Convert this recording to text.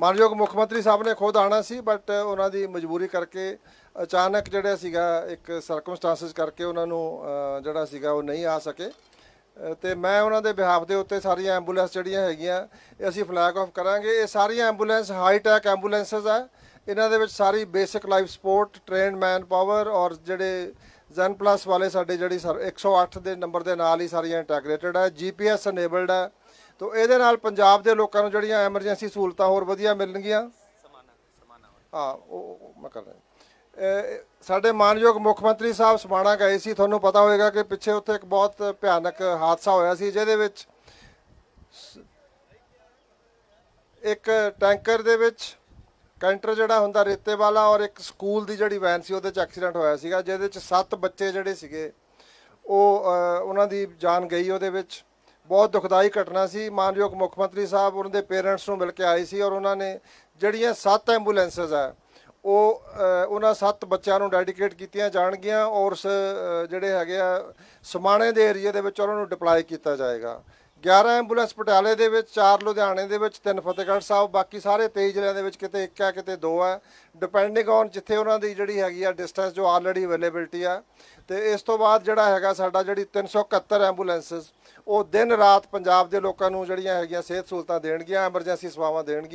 ਮਾਨਯੋਗ ਮੁੱਖ ਮੰਤਰੀ ਸਾਹਿਬ ਨੇ ਖੁਦ ਆਣਾ ਸੀ ਬਟ ਉਹਨਾਂ ਦੀ ਮਜਬੂਰੀ ਕਰਕੇ ਅਚਾਨਕ ਜਿਹੜਾ ਸੀਗਾ ਇੱਕ ਸਰਕਮਸਟੈਂਸਸ ਕਰਕੇ ਉਹਨਾਂ ਨੂੰ ਜਿਹੜਾ ਸੀਗਾ ਉਹ ਨਹੀਂ ਆ ਸਕੇ। ਅ, ਤੇ ਮੈਂ ਉਹਨਾਂ ਦੇ ਬਿਹਾਫ ਦੇ ਉੱਤੇ ਸਾਰੀਆਂ ਐਂਬੂਲੈਂਸ ਜਿਹੜੀਆਂ ਹੈਗੀਆਂ ਇਹ ਅਸੀਂ ਫਲੈਗ ਆਫ ਕਰਾਂਗੇ। ਇਹ ਸਾਰੀਆਂ ਐਂਬੂਲੈਂਸ ਹਾਈ ਟੈਕ ਐਂਬੂਲੈਂਸਸ ਆ। ਇਹਨਾਂ ਦੇ ਵਿੱਚ ਸਾਰੀ basic life support trained manpower ਔਰ ਜਿਹੜੇ ਜ਼ੈਨ ਪਲੱਸ ਵਾਲੇ ਸਾਡੇ ਜਿਹੜੀ ਸਰ 108 ਦੇ ਨੰਬਰ ਦੇ ਨਾਲ ਹੀ ਸਾਰੀਆਂ ਇੰਟੈਗ੍ਰੇਟਡ ਹੈ ਜੀਪੀਐਸ ਅਨੇਬਲਡ ਹੈ ਤੋ ਇਹਦੇ ਨਾਲ ਪੰਜਾਬ ਦੇ ਲੋਕਾਂ ਨੂੰ ਜਿਹੜੀਆਂ ਐਮਰਜੈਂਸੀ ਸਹੂਲਤਾਂ ਹੋਰ ਵਧੀਆ ਮਿਲਣਗੀਆਂ? ਹਾਂ, ਉਹ ਮੈਂ ਕਰ ਰਿਹਾ। ਸਾਡੇ ਮਾਨਯੋਗ ਮੁੱਖ ਮੰਤਰੀ ਸਾਹਿਬ ਸਮਾਣਾ ਗਏ ਸੀ। ਤੁਹਾਨੂੰ ਪਤਾ ਹੋਵੇਗਾ ਕਿ ਪਿੱਛੇ ਉੱਥੇ ਇੱਕ ਬਹੁਤ ਭਿਆਨਕ ਹਾਦਸਾ ਹੋਇਆ ਸੀ, ਜਿਹਦੇ ਵਿੱਚ ਸ- ਇੱਕ ਟੈਂਕਰ ਦੇ ਵਿੱਚ ਕੈਂਟਰ ਜਿਹੜਾ ਹੁੰਦਾ ਰੇਤੇ ਵਾਲਾ ਔਰ ਇੱਕ ਸਕੂਲ ਦੀ ਜਿਹੜੀ ਵੈਨ ਸੀ, ਉਹਦੇ ਚ ਐਕਸੀਡੈਂਟ ਹੋਇਆ ਸੀਗਾ, ਜਿਹਦੇ ਚ ਸੱਤ ਬੱਚੇ ਜਿਹੜੇ ਸੀਗੇ, ਉਹ ਉਹਨਾਂ ਦੀ ਜਾਨ ਗਈ ਉਹਦੇ ਵਿੱਚ। ਬਹੁਤ ਦੁਖਦਾਈ ਘਟਨਾ ਸੀ। ਮਾਨਯੋਗ ਮੁੱਖ ਮੰਤਰੀ ਸਾਹਿਬ, ਉਹਨਾਂ ਦੇ ਪੇਰੈਂਟਸ ਨੂੰ ਮਿਲ ਕੇ ਆਏ ਸੀ ਔਰ ਉਹਨਾਂ ਨੇ ਜਿਹੜੀਆਂ ਸੱਤ ਐਂਬੂਲੈਂਸਸ ਆ, ਉਹ ਉਹਨਾਂ ਸੱਤ ਬੱਚਿਆਂ ਨੂੰ ਡੈਡੀਕੇਟ ਕੀਤੀਆਂ ਜਾਣਗੀਆਂ ਔਰ ਜਿਹੜੇ ਹੈਗੇ ਆ, ਸਮਾਣੇ ਦੇ ਏਰੀਆ ਦੇ ਵਿੱਚ ਉਹਨਾਂ ਨੂੰ ਡਿਪਲਾਈ ਕੀਤਾ ਜਾਏਗਾ। 11 ਐਂਬੂਲੈਂਸ ਪਟਿਆਲੇ ਦੇ ਵਿੱਚ 4 ਲੁਧਿਆਣੇ ਦੇ ਵਿੱਚ 3 ਫਤਿਹਗੜ੍ਹ ਸਾਹਿਬ, ਬਾਕੀ ਸਾਰੇ 23 ਜ਼ਿਲ੍ਹਿਆਂ ਦੇ ਵਿੱਚ ਕਿਤੇ ਇੱਕ ਹੈ, ਕਿਤੇ ਦੋ ਹੈ। ਡਿਪੈਂਡਿੰਗ ਔਨ ਜਿੱਥੇ ਉਹਨਾਂ ਦੀ ਜਿਹੜੀ ਹੈਗੀ ਆ ਡਿਸਟੈਂਸ ਜੋ ਆਲਰੇਡੀ ਅਵੇਲੇਬਿਲਟੀ ਆ। ਤੇ ਇਸ ਤੋਂ ਬਾਅਦ ਜਿਹੜਾ ਹੈਗਾ ਸਾਡਾ ਜਿਹੜੀ 371 ਐਂਬੂਲੈਂਸਸ, ਉਹ ਦਿਨ ਰਾਤ ਪੰਜਾਬ ਦੇ ਲੋਕਾਂ ਨੂੰ ਜਿਹੜੀਆਂ ਹੈਗੀਆਂ ਸਿਹਤ ਸਹੂਲਤਾਂ ਦੇਣਗੀਆਂ ਐਮਰਜੈਂਸੀ ਸੇਵਾਵਾਂ ਦੇਣਗੀਆਂ।